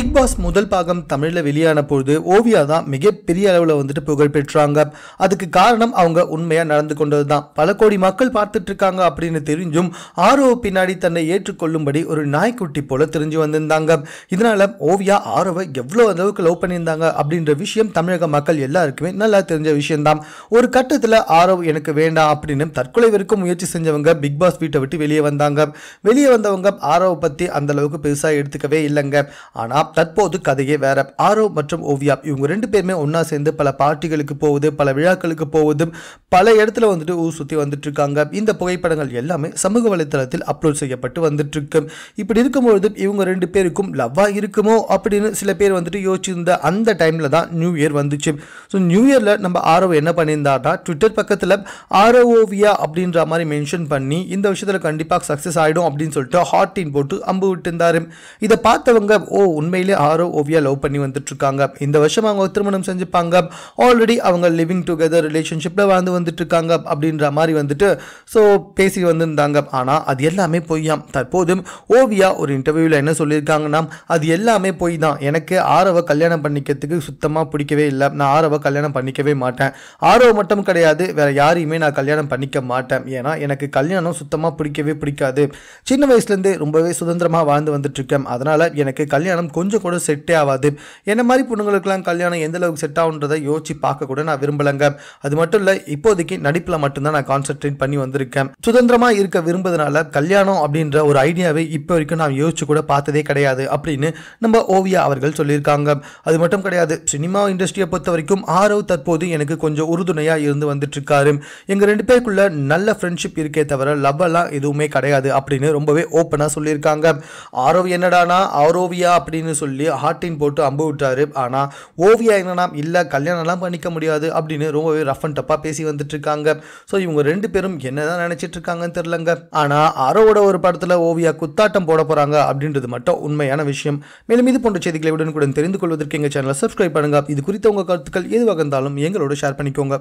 Big pass முதல் பாகம் தமிழில் வெளியான பொழுது ஓவியா தான் மிகப்பெரிய அளவில் வந்துட்டு புகழ் பெற்றாங்க. அதுக்கு காரணம் அவங்க உண்மையாக நடந்து கொண்டது தான் பல கோடி மக்கள் பார்த்துட்டு இருக்காங்க அப்படின்னு தெரிஞ்சும் ஆரோ பின்னாடி தன்னை ஏற்றுக்கொள்ளும்படி ஒரு நாய்க்குட்டி போல தெரிஞ்சு வந்திருந்தாங்க. இதனால ஓவியா ஆரோவை எவ்வளோ அளவுக்கு லவ் பண்ணியிருந்தாங்க அப்படின்ற விஷயம் தமிழக மக்கள் எல்லாருக்குமே நல்லா தெரிஞ்ச விஷயம்தான். ஒரு கட்டத்தில் ஆரவ் எனக்கு வேண்டாம் அப்படின்னு தற்கொலை வரைக்கும் முயற்சி செஞ்சவங்க பிக் பாஸ் வீட்டை விட்டு வெளியே வந்தாங்க. வெளியே வந்தவங்க ஆரோவை பற்றி அந்த அளவுக்கு பெருசாக எடுத்துக்கவே இல்லைங்க. ஆனால் தற்போது கதையே வேற. ஆரவ் மற்றும் ஓவியா இவங்க ரெண்டு பேருமே ஒன்றா சேர்ந்து பல பார்ட்டிகளுக்கு போகுது பல விழாக்களுக்கு போகுது. பல இடத்துல வந்துட்டு ஊர் சுற்றி வந்துட்டு இருக்காங்க. இந்த புகைப்படங்கள் எல்லாமே சமூக வலைத்தளத்தில் அப்லோட் செய்யப்பட்டு வந்துட்டு இருக்கு இப்படி இருக்கும்பொழுது இவங்க ரெண்டு பேருக்கும் லவ்வாக இருக்குமோ அப்படின்னு சில பேர் வந்துட்டு யோசிச்சிருந்த அந்த டைமில் தான் நியூ இயர் வந்துச்சு. ஸோ நியூ இயரில் நம்ம ஆரவ் என்ன பண்ணியிருந்தாருன்னா ட்விட்டர் பக்கத்தில் ஆரோவியா அப்படின்ற மாதிரி மென்ஷன் பண்ணி இந்த விஷயத்தில் கண்டிப்பாக சக்ஸஸ் ஆகிடும் அப்படின்னு சொல்லிட்டு ஹாட்டின் போட்டு அம்பு விட்டுருந்தாரு. இதை பார்த்தவங்க ஓ உண்மை உண்மையிலே ஆரோ ஓவியா லவ் பண்ணி வந்துட்டு இருக்காங்க இந்த வருஷம் அவங்க திருமணம் செஞ்சுப்பாங்க. ஆல்ரெடி அவங்க லிவிங் டுகெதர் ரிலேஷன்ஷிப்பில் வாழ்ந்து வந்துட்டு இருக்காங்க அப்படின்ற மாதிரி வந்துட்டு ஸோ பேசி வந்திருந்தாங்க. ஆனால் அது எல்லாமே பொய்யாம். தற்போதும் ஓவியா ஒரு இன்டர்வியூவில் என்ன சொல்லியிருக்காங்கன்னா அது எல்லாமே பொய் தான் எனக்கு ஆரவை கல்யாணம் பண்ணிக்கிறதுக்கு சுத்தமாக பிடிக்கவே இல்லை. நான் ஆரவை கல்யாணம் பண்ணிக்கவே மாட்டேன். ஆரவ மட்டும் கிடையாது வேற யாரையுமே நான் கல்யாணம் பண்ணிக்க மாட்டேன். ஏன்னா எனக்கு கல்யாணம் சுத்தமாக பிடிக்கவே பிடிக்காது. சின்ன வயசுலேருந்தே ரொம்பவே சுதந்திரமாக வாழ்ந்து வந்துட்டு இருக்கேன் அதனால் எனக்கு கல்யாணம் கொஞ்சம் கூட செட்டே ஆகாது. என்ன மாதிரி பொண்ணுங்களுக்கெல்லாம் கல்யாணம் எந்த அளவுக்கு செட் ஆகுன்றதை யோசிச்சு பார்க்க கூட நான் விரும்பலைங்க. அது மட்டும் இல்லை இப்போதைக்கு நடிப்பில் மட்டும்தான் நான் கான்சென்ட்ரேட் பண்ணி வந்திருக்கேன். சுதந்திரமாக இருக்க விரும்புறதுனால கல்யாணம் அப்படின்ற ஒரு ஐடியாவை இப்போ வரைக்கும் நான் யோசிச்சு கூட பார்த்ததே கிடையாது அப்படின்னு நம்ம ஓவியா அவர்கள் சொல்லியிருக்காங்க. அது மட்டும் கிடையாது சினிமா இண்டஸ்ட்ரியை பொறுத்த வரைக்கும் ஆரவ் தற்போது எனக்கு கொஞ்சம் உறுதுணையாக இருந்து வந்துட்டு இருக்காரு எங்கள் ரெண்டு பேருக்குள்ள நல்ல ஃப்ரெண்ட்ஷிப் இருக்கே தவிர லவ் எல்லாம் எதுவுமே கிடையாது அப்படின்னு ரொம்பவே ஓப்பனாக சொல்லியிருக்காங்க. ஆரவ் என்னடானா ஆரோவியா அப்படின்னு சொல்லி ஹார்ட்டின் போட்டு அம்பு விட்டாரு. ஆனால் ஓவியா என்னன்னா இல்லை கல்யாணம்லாம் பண்ணிக்க முடியாது அப்படின்னு ரொம்பவே ரஃப் அண்ட் டப்பாக பேசி வந்துட்டு இருக்காங்க ஸோ இவங்க ரெண்டு பேரும் என்னதான் நினைச்சிட்டு இருக்காங்கன்னு தெரிலங்க ஆனால் அரோட ஒரு படத்தில் ஓவியா குத்தாட்டம் போட போகிறாங்க அப்படின்றது மட்டும் உண்மையான விஷயம். மேலும் இது போன்ற செய்திகளை உடனுக்குடன் தெரிந்து கொள்வதற்கு எங்கள் சேனலை சப்ஸ்கிரைப் பண்ணுங்க. இது குறித்த உங்கள் கருத்துக்கள் எதுவாக இருந்தாலும் எங்களோட ஷேர் பண்ணிக்கோங்க.